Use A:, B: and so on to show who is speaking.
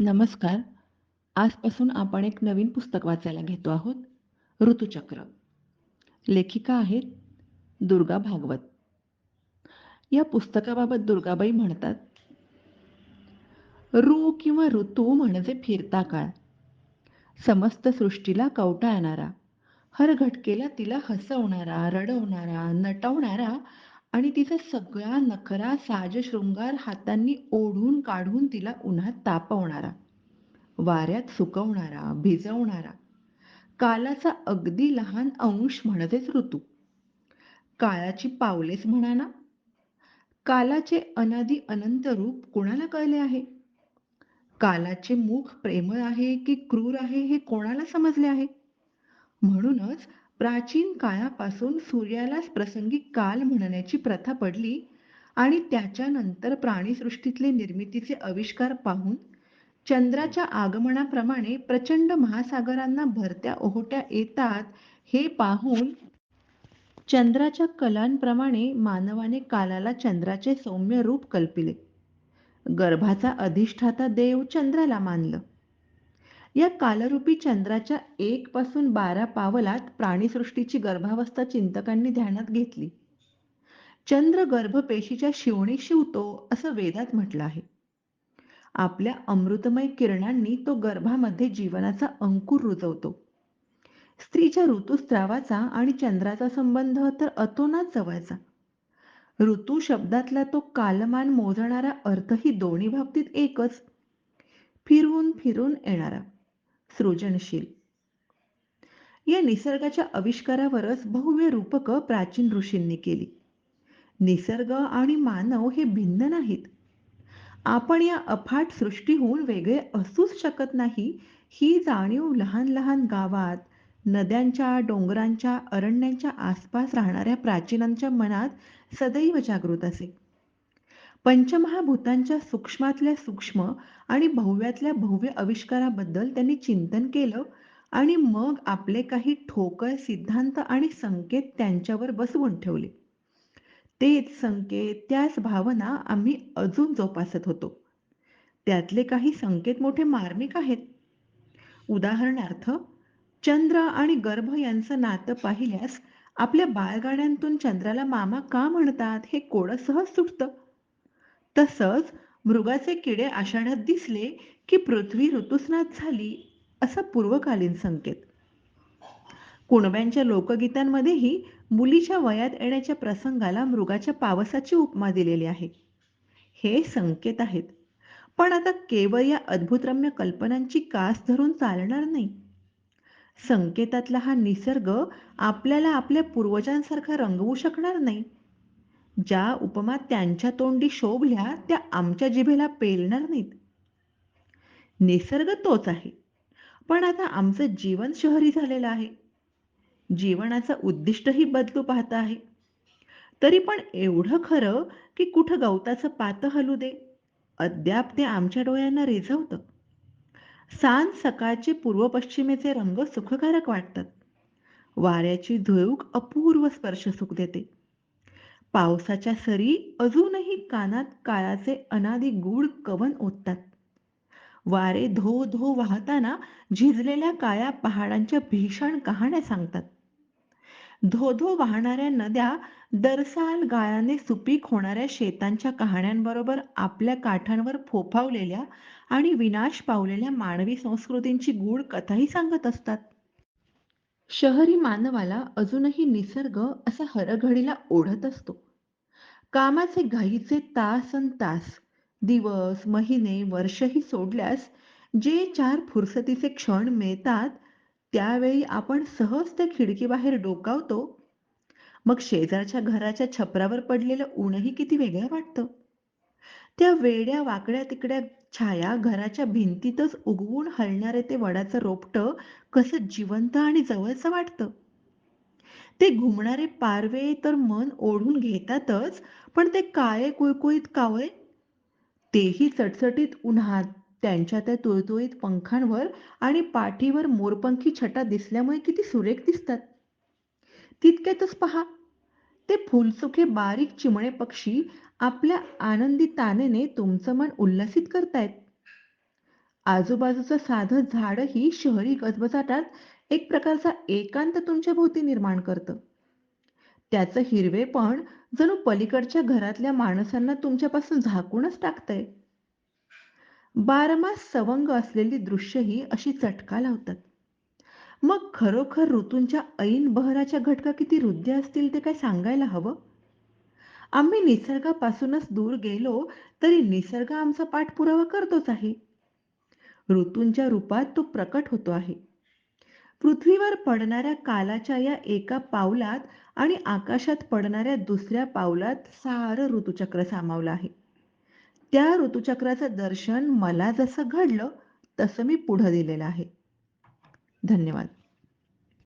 A: नमस्कार. आजपासून आपण एक नवीन पुस्तक वाचायला घेतो आहोत. ऋतुचक्र. लेखिका आहेत दुर्गा भागवत. या पुस्तकाबाबत दुर्गाबाई म्हणतात, ऋ किंवा ऋतू म्हणजे फिरता काळ. समस्त सृष्टीला कवटाळणारा, हर घटकेला तिला हसवणारा, रडवणारा, नटवणारा आणि तिचा सगळा नखरा साजशृंगार हातांनी ओढून काढून तिला उन्हात तापवणारा, वाऱ्यात सुकवणारा, भिजवणारा, कालाचा अगदी लहान अंश म्हणजेच ऋतू. काळाची पावलेच म्हणा ना. कालाचे अनादी अनंत रूप कोणाला कळले आहे? कालाचे मुख प्रेमळ आहे की क्रूर आहे हे कोणाला समजले आहे? म्हणूनच प्राचीन काळापासून सूर्यालाच प्रसंगी काल म्हणण्याची प्रथा पडली आणि त्याच्यानंतर प्राणीसृष्टीतले निर्मितीचे आविष्कार पाहून चंद्राच्या आगमनाप्रमाणे प्रचंड महासागरांना भरत्या ओहोट्या येतात हे पाहून चंद्राच्या कलांप्रमाणे मानवाने कालाला चंद्राचे सौम्य रूप कल्पिले. गर्भाचा अधिष्ठाता देव चंद्राला मानलं. या कालरूपी चंद्राच्या एक पासून बारा पावलात प्राणीसृष्टीची गर्भावस्था चिंतकांनी ध्यानात घेतली. चंद्र गर्भपेशीच्या शिवणी शिवतो असं वेदात म्हटलं आहे. आपल्या अमृतमय किरणांनी तो गर्भामध्ये जीवनाचा अंकुर रुजवतो. स्त्रीच्या ऋतुस्त्रावाचा आणि चंद्राचा संबंध तर अतोनात जवळचा. ऋतू शब्दातला तो कालमान मोजणारा अर्थही दोन्ही बाबतीत एकच. फिरून फिरून येणारा, सृजनशील. या निसर्गाच्या आविष्कारावरच भव्य रूपकं प्राचीन ऋषींनी केली. निसर्ग आणि मानव हे भिन्न नाहीत. आपण या अफाट सृष्टीहून वेगळे असूच शकत नाही ही जाणीव लहान लहान गावात, नद्यांच्या, डोंगरांच्या, अरण्यांच्या आसपास राहणाऱ्या प्राचीनांच्या मनात सदैव जागृत असे. पंचमहाभूतांच्या सूक्ष्मातल्या सूक्ष्म आणि भव्यातल्या भव्य आविष्काराबद्दल त्यांनी चिंतन केलं आणि मग आपले काही ठोकळ सिद्धांत आणि संकेत त्यांच्यावर बसवून ठेवले. तेच संकेत, त्याच भावना आम्ही अजून जोपासत होतो. त्यातले काही संकेत मोठे मार्मिक आहेत. उदाहरणार्थ, चंद्र आणि गर्भ यांचं नातं पाहिल्यास आपल्या बाळगाड्यांतून चंद्राला मामा का म्हणतात हे कोडं सहज सुटतं. तसंच मृगाचे किडे आषाढात दिसले की पृथ्वी ऋतुस्नात झाली असा पूर्वकालीन संकेत. कुणब्यांच्या लोकगीतांमध्येही मुलीच्या वयात येण्याच्या प्रसंगाला मृगाच्या पावसाची उपमा दिलेली आहे. हे संकेत आहेत. पण आता केवळ या अद्भुतरम्य कल्पनांची कास धरून चालणार नाही. संकेतातला हा निसर्ग आपल्याला आपल्या पूर्वजांसारखा रंगवू शकणार नाही. ज्या उपमा त्यांच्या तोंडी शोभल्या त्या आमच्या जिभेला पेलणार नाहीत. निसर्ग तोच आहे. पण आता आमचं जीवन शहरी झालेलं आहे. जीवनाचं उद्दिष्टही बदलू पाहतं आहे. तरी पण एवढं खरं की कुठं गवताचं पातं हलू दे, अद्याप ते आमच्या डोळ्यांना रिझवतं. सांज सकाळचे पूर्व-पश्चिमेचे रंग सुखकारक वाटतात. वाऱ्याची धुळूक अपूर्व स्पर्श सुख देते. पावसाच्या सरी अजूनही कानात काळाचे अनादी गूढ कवन ओततात. वारे धो धो वाहताना झिजलेल्या काळ्या पहाडांच्या भीषण कहाण्या सांगतात. धो धो वाहणाऱ्या नद्या दरसाल गाळाने सुपीक होणाऱ्या शेतांच्या कहाण्यांबरोबर आपल्या काठांवर फोफावलेल्या आणि विनाश पावलेल्या मानवी संस्कृतींची गूढ कथाही सांगत असतात. शहरी मानवाला अजूनही निसर्ग असा हरघडीला ओढत असतो. कामाचे घाईचे तास आणि तास दिवस, महिने, वर्षही सोडल्यास जे चार फुरसतीचे क्षण मिळतात त्यावेळी आपण सहज त्या खिडकीबाहेर डोकावतो. मग शेजारच्या घराच्या छपरावर पडलेलं ऊनही किती वेगळं वाटतं. त्या वेड्या वाकड्या-तिकड्या छाया घराच्या भिंतीतच उगवून हलणारे ते वडाचं रोपटं कसं जिवंत आणि जवळचं वाटतं. ते घुमणारे पारवे तर मन ओढून घेतातच पण ते काळे कुळकुळीत कावळे, तेही चटचटीत उन्हात त्यांच्या त्या तुळतुळीत पंखांवर आणि पाठीवर मोरपंखी छटा दिसल्यामुळे किती सुरेख दिसतात. तितक्यातच पहा, ते फुलसुखे बारीक चिमणे पक्षी आपल्या आनंदी तानेने तुमचं मन उल्लसित करतायत. आजूबाजूचं साधं झाडही शहरी गजबजाटात एक प्रकारचा एकांत तुमच्या भोवती निर्माण करतं. त्याचं हिरवेपण जणू पलीकडच्या घरातल्या माणसांना तुमच्यापासून झाकूनच टाकतंय. बारमास सवंग असलेली दृश्यही अशी चटका लावतात. मग खरोखर ऋतूंच्या ऐन बहराच्या घटका किती रुद्ध असतील ते काय सांगायला हवं? आम्ही निसर्गापासूनच दूर गेलो तरी निसर्ग आमचा पाठपुरावा करतोच आहे. ऋतूंच्या रूपात तो प्रकट होतो आहे. पृथ्वीवर पडणाऱ्या कालाच्या या एका पावलात आणि आकाशात पडणाऱ्या दुसऱ्या पावलात सारं ऋतुचक्र सामावलं आहे. त्या ऋतुचक्राचं दर्शन मला जसं घडलं तसं मी पुढं दिलेलं आहे. धन्यवाद.